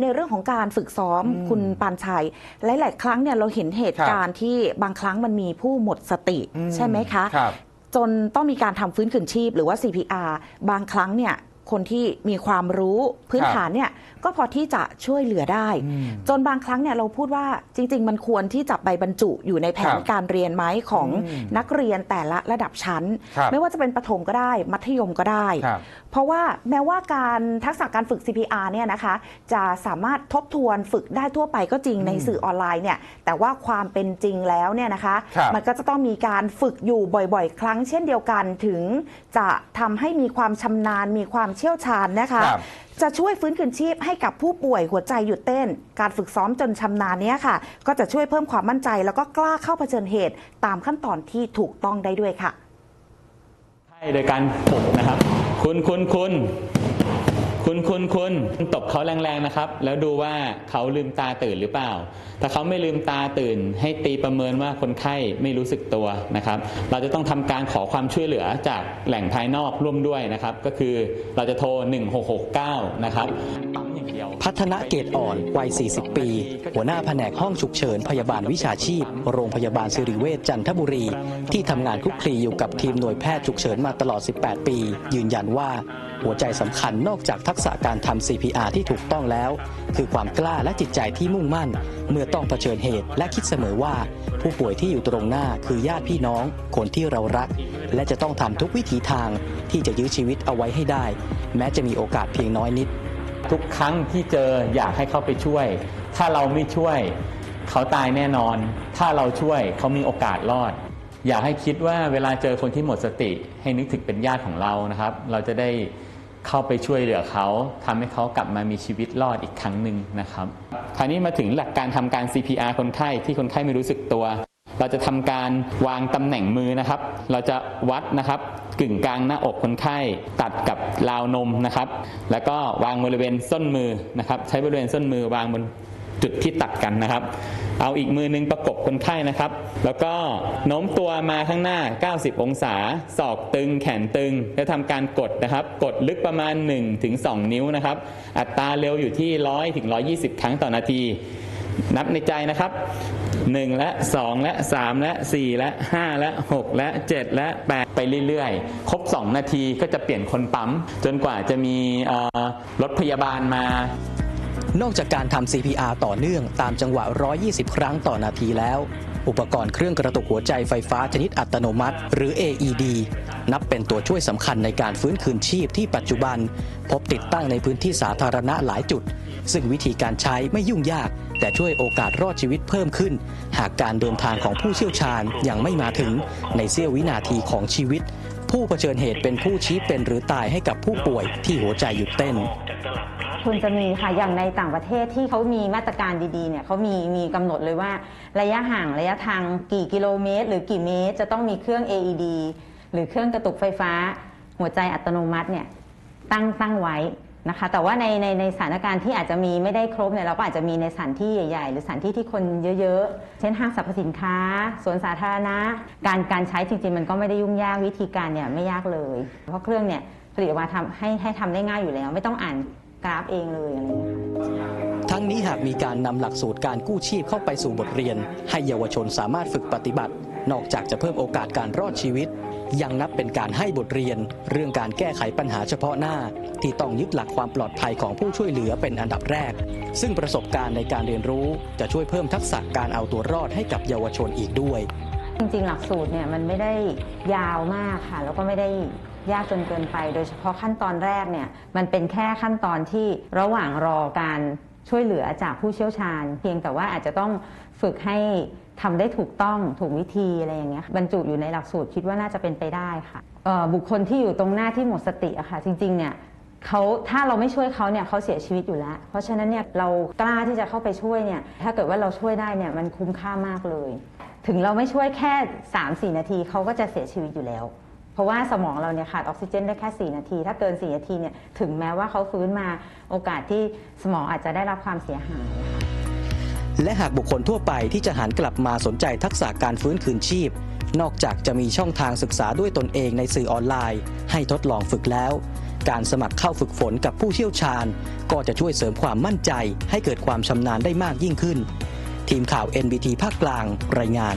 ในเรื่องของการฝึกซ้อมคุณปานชัยหลาย ๆ ครั้งเนี่ยเราเห็นเหตุการณ์ที่บางครั้งมันมีผู้หมดสติอืมใช่ไหมคะครับจนต้องมีการทำฟื้นคืนชีพหรือว่า CPR บางครั้งเนี่ย คนที่มีความรู้พื้นครับฐานเนี่ยก็พอที่จะช่วยเหลือได้อืมจนบางครั้งเนี่ยเราพูดว่าจริง ๆ มันควรที่จะไปบรรจุอยู่ในแผนครับการเรียนไหมของอืมนักเรียนแต่ละระดับชั้นครับไม่ว่าจะเป็นประถมก็ได้ มัธยมก็ได้ครับเพราะว่าแม้ว่าการทักษะการฝึก CPR เนี่ยนะคะจะสามารถทบทวนฝึกได้ทั่วไปก็จริงในสื่อออนไลน์เนี่ยแต่ว่าความเป็นจริงแล้วเนี่ยนะคะครับมันก็จะต้องมีการฝึกอยู่บ่อย ๆ ครั้งเช่นเดียวกันถึงจะทำให้มีความชำนาญมีความเชี่ยวชาญนะคะ ครับจะช่วยฟื้นคืนชีพให้กับผู้ป่วยหัวใจหยุดเต้น การฝึกซ้อมจนชำนาญเนี้ยค่ะ ก็จะช่วยเพิ่มความมั่นใจ แล้วก็กล้าเข้าเผชิญเหตุ ตามขั้นตอนที่ถูกต้องได้ด้วยค่ะใช่โดยการปลุกนะครับ คุณคุณคุณ คุณคุณคุณตบเขาแรงๆนะครับ แล้วดูว่าเขาลืมตาตื่นหรือเปล่า ถ้าเขาไม่ลืมตาตื่น ให้ตีประเมินว่าคนไข้ไม่รู้สึกตัวนะครับ เราจะต้องทำการขอความช่วยเหลือจากแหล่งภายนอกร่วมด้วยนะครับ ก็คือเราจะโทร 1669 นะครับปั๊มอย่างเดียว พัฒนาเกตอ่อน วัย 40 ปี หัวหน้าแผนกห้องฉุกเฉินพยาบาลวิชาชีพ โรงพยาบาลสิริเวชจันทบุรี ที่ทำงานคลุกคลีอยู่กับทีมหน่วยแพทย์ฉุกเฉินมาตลอด 18 ปี ยืนยันว่า หัวใจสำคัญนอกจากทักษะการทำ CPR ที่ถูกต้องแล้ว คือความกล้าและจิตใจที่มุ่งมั่น เมื่อต้องเผชิญเหตุ และคิดเสมอว่า ผู้ป่วยที่อยู่ตรงหน้าคือญาติพี่น้อง คนที่เรารัก และจะต้องทำทุกวิถีทางที่จะยื้อชีวิตเอาไว้ให้ได้ แม้จะมีโอกาสเพียงน้อยนิด ทุกครั้งที่เจออยากให้เขาไปช่วย ถ้าเราไม่ช่วย เขาตายแน่นอน ถ้าเราช่วยเขามีโอกาสรอด อยากให้คิดว่าเวลาเจอคนที่หมดสติ ให้นึกถึงเป็นญาติของเรานะครับ เราจะได้เข้าไปช่วยเหลือเขาทำให้เขากลับมามีชีวิตรอดอีกครั้งหนึ่งนะครับ คราวนี้มาถึงหลักการทำการ CPR คนไข้ที่คนไข้ไม่รู้สึกตัว เราจะทำการวางตำแหน่งมือนะครับ เราจะวัดนะครับกึ่งกลางหน้าอกคนไข้ตัดกับราวนมนะครับ แล้วก็วางบริเวณส้นมือนะครับ ใช้บริเวณส้นมือวางบนจุดที่ตัดกันนะครับ เอาอีกมือหนึงประกบคนไข้นะครับ แล้วก็โน้มตัวมาข้างหน้า 90 องศา ศอกตึง แขนตึง แล้วทำการกดนะครับ กดลึกประมาณ 1-2ถึง2นิ้วนะครับ อัตราเร็วอยู่ที่ 100ถึง120 ครั้งต่อนาที นับในใจนะครับ 1และ2และ3และ4และ5และ6และ7และ8ไปเรื่อยๆ ครบ2นาทีก็จะเปลี่ยนคนปั๊ม จนกว่าจะมีรถพยาบาลมานอกจากการทำ CPR ต่อเนื่องตามจังหวะ 120 ครั้งต่อนาทีแล้ว อุปกรณ์เครื่องกระตุกหัวใจไฟฟ้าชนิดอัตโนมัติ หรือ AED นับเป็นตัวช่วยสำคัญในการฟื้นคืนชีพที่ปัจจุบัน พบติดตั้งในพื้นที่สาธารณะหลายจุด ซึ่งวิธีการใช้ไม่ยุ่งยาก แต่ช่วยโอกาสรอดชีวิตเพิ่มขึ้น หากการเดินทางของผู้เชี่ยวชาญยังไม่มาถึงในเสี้ยววินาทีของชีวิต ผู้เผชิญเหตุเป็นผู้ชี้เป็นหรือตายให้กับผู้ป่วยที่หัวใจหยุดเต้นคุณจะมีค่ะอย่างในต่างประเทศที่เขามีมาตรการดีๆเนี่ยเขามีมีกำหนดเลยว่า ระยะห่างระยะทางกี่กิโลเมตร หรือกี่เมตร จะต้องมีเครื่อง AED หรือเครื่องกระตุกไฟฟ้า หัวใจอัตโนมัติเนี่ยตั้งตั้งไว้ นะคะ แต่ว่าในในในสถานการณ์ที่อาจจะมีไม่ได้ครบเนี่ยเราก็อาจจะมีในสถานที่ใหญ่ ๆ หรือสถานที่ที่คนเยอะๆ เช่นห้างสรรพสินค้าสวนสาธารณะ การการใช้จริงๆ มันก็ไม่ได้ยุ่งยากวิธีการเนี่ยไม่ยากเลย เพราะเครื่องเนี่ยผลิตออกมาทำให้ให้ทำได้ง่ายอยู่แล้ว ไม่ต้องอ่านกราฟเองเลยอะไรอย่างเงี้ยค่ะ ทั้งนี้หากมีการนำหลักสูตรการกู้ชีพเข้าไปสู่บทเรียน ให้เยาวชนสามารถฝึกปฏิบัติ นอกจากจะเพิ่มโอกาสการรอดชีวิต ยังนับเป็นการให้บทเรียน เรื่องการแก้ไขปัญหาเฉพาะหน้า ที่ต้องยึดหลักความปลอดภัยของผู้ช่วยเหลือเป็นอันดับแรก ซึ่งประสบการณ์ในการเรียนรู้ จะช่วยเพิ่มทักษะการเอาตัวรอดให้กับเยาวชนอีกด้วย จริงๆ หลักสูตรเนี่ยมันไม่ได้ยาวมากค่ะ แล้วก็ไม่ได้ยากจนเกินไป โดยเฉพาะขั้นตอนแรกเนี่ยมันเป็นแค่ขั้นตอนที่ระหว่างรอการ ช่วยเหลือจากผู้เชี่ยวชาญ เพียงแต่ว่าอาจจะต้องฝึกให้ทำได้ถูกต้องถูกวิธีอะไรอย่างเงี้ยบรรจุอยู่ในหลักสูตรคิดว่าน่าจะเป็นไปได้ค่ะเอ่อบุคคลที่อยู่ตรงหน้าที่หมดสติอะค่ะ จริงๆเนี่ยเขาถ้าเราไม่ช่วยเขาเนี่ยเขาเสียชีวิตอยู่แล้ว เพราะฉะนั้นเนี่ยเรากล้าที่จะเข้าไปช่วยเนี่ยถ้าเกิดว่าเราช่วยได้เนี่ยมันคุ้มค่ามากเลย ถึงเราไม่ช่วยแค่ 3-4 นาทีเขาก็จะเสียชีวิตอยู่แล้ว เพราะว่าสมองเราเนี่ยขาดออกซิเจนได้แค่ 4 นาที ถ้าเกิน 4 นาทีเนี่ยถึงแม้ว่าเขาฟื้นมาโอกาสที่สมองอาจจะได้รับความเสียหาย และหากบุคคลทั่วไปที่จะหันกลับมาสนใจทักษะการฟื้นคืนชีพ นอกจากจะมีช่องทางศึกษาด้วยตนเองในสื่อออนไลน์ ให้ทดลองฝึกแล้ว การสมัครเข้าฝึกฝนกับผู้เชี่ยวชาญ ก็จะช่วยเสริมความมั่นใจ ให้เกิดความชำนาญได้มากยิ่งขึ้น ทีมข่าว NBT ภาคกลางรายงาน